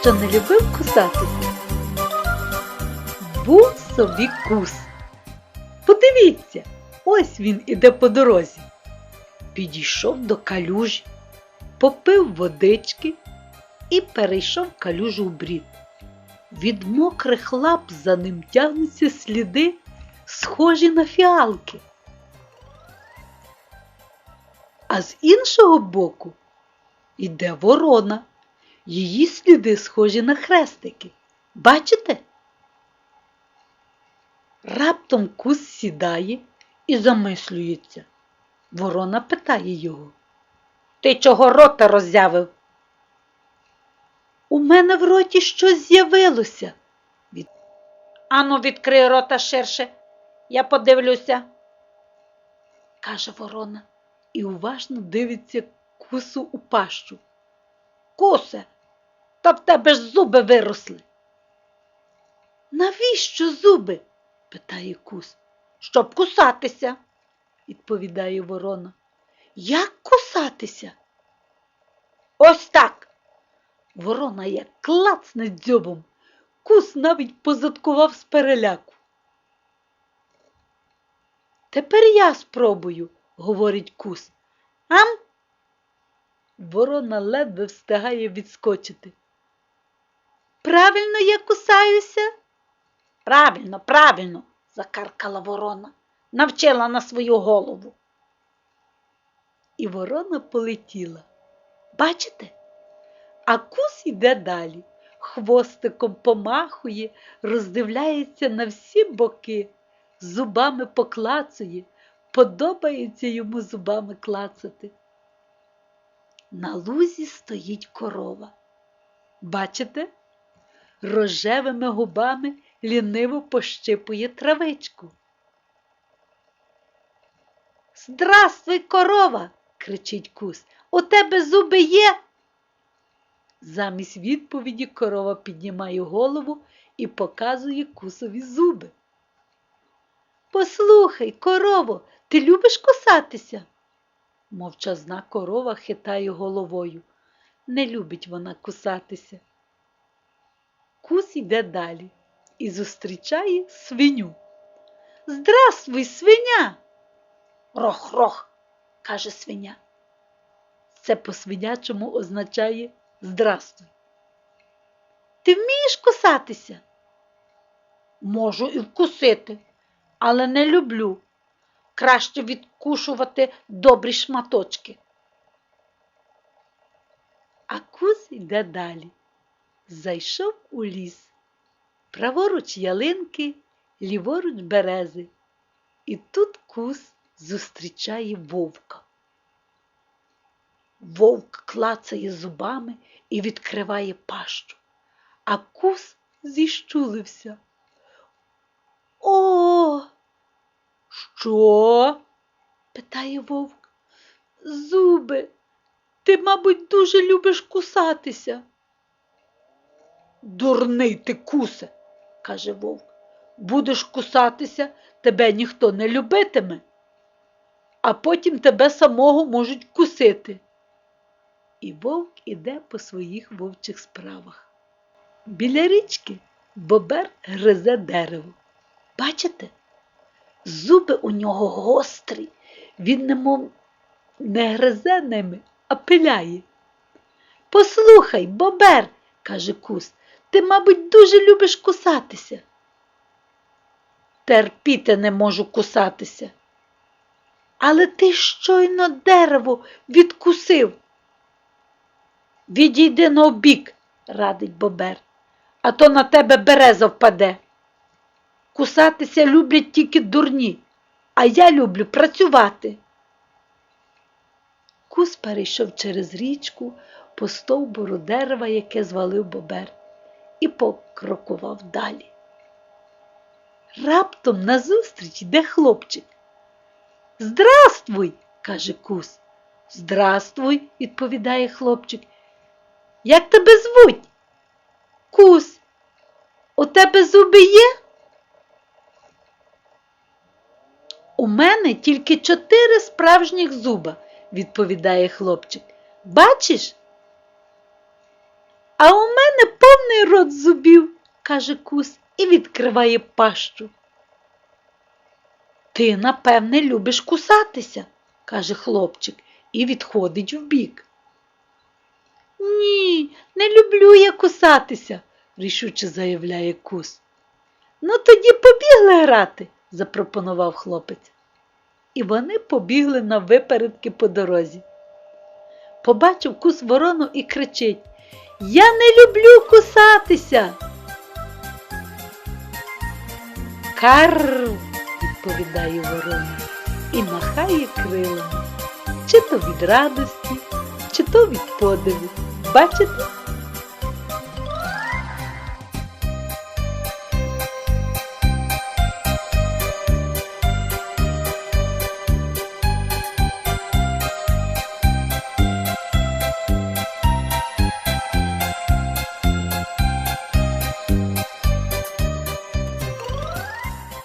що не любив кусатися. Був собі кус. Подивіться, ось він іде по дорозі. Підійшов до калюжі, попив водички і перейшов калюжу в брід. Від мокрих лап за ним тягнуться сліди, схожі на фіалки. А з іншого боку йде ворона. Її сліди схожі на хрестики. Бачите? Раптом кус сідає і замислюється. Ворона питає його. Ти чого рота роззявив? У мене в роті щось з'явилося. Від... Ану, відкрий рота ширше, я подивлюся, каже ворона і уважно дивиться кусу у пащу. Кусе, та в тебе ж зуби виросли. Навіщо зуби? питає кус. Щоб кусатися, відповідає ворона. Як кусатися? Ось так. Ворона як клацне дзьобом, кус навіть позадкував з переляку. Тепер я спробую, говорить кус. Ам? Ворона ледве встигає відскочити. Правильно я кусаюся? Правильно, правильно, закаркала ворона, навчила на свою голову. І ворона полетіла. Бачите? А кус іде далі, хвостиком помахує, роздивляється на всі боки, зубами поклацує, подобається йому зубами клацати. На лузі стоїть корова. Бачите? Рожевими губами ліниво пощипує травичку. Здравствуй, корова! кричить кус. У тебе зуби є? Замість відповіді корова піднімає голову і показує кусові зуби. Послухай, корово, ти любиш кусатися? Мовчазна корова хитає головою. Не любить вона кусатися. Кус йде далі і зустрічає свиню. Здравствуй, свиня! Рох-рох, каже свиня. Це по свинячому означає здрастуй. Ти вмієш кусатися? Можу і вкусити, але не люблю. Краще відкушувати добрі шматочки. А кус йде далі. Зайшов у ліс. Праворуч ялинки, ліворуч берези. І тут кус зустрічає вовка. Вовк клацає зубами і відкриває пащу, а кус зіщулився. Що? питає вовк. Зуби, ти, мабуть, дуже любиш кусатися. Дурний ти кусе, каже вовк. Будеш кусатися, тебе ніхто не любитиме, а потім тебе самого можуть кусити. І вовк іде по своїх вовчих справах. Біля річки бобер гризе дерево. Бачите? Зуби у нього гострі, він немов не гризе ними, а пиляє. Послухай, бобер, каже кус, ти, мабуть, дуже любиш кусатися. Терпіти не можу кусатися. Але ти щойно дерево відкусив. Відійди на обік, радить бобер, а то на тебе береза впаде. Кусатися люблять тільки дурні, а я люблю працювати. Кус перейшов через річку по стовбуру дерева, яке звалив бобер, і покрокував далі. Раптом назустріч йде хлопчик. Здравствуй, каже кус. Здравствуй, відповідає хлопчик. Як тебе звуть? Кус, у тебе зуби є? У мене тільки чотири справжніх зуба, відповідає хлопчик. Бачиш? А у мене повний рот зубів, каже кус і відкриває пащу. Ти, напевне, любиш кусатися, каже хлопчик і відходить вбік. Ні, не люблю я кусатися, рішуче заявляє кус. Ну тоді побігли грати, запропонував хлопець. І вони побігли на випередки по дорозі. Побачив кус ворону і кричить Я не люблю кусатися. Карр, відповідає ворона і махає крилами, чи то від радості, чи то від подиву. Бачите,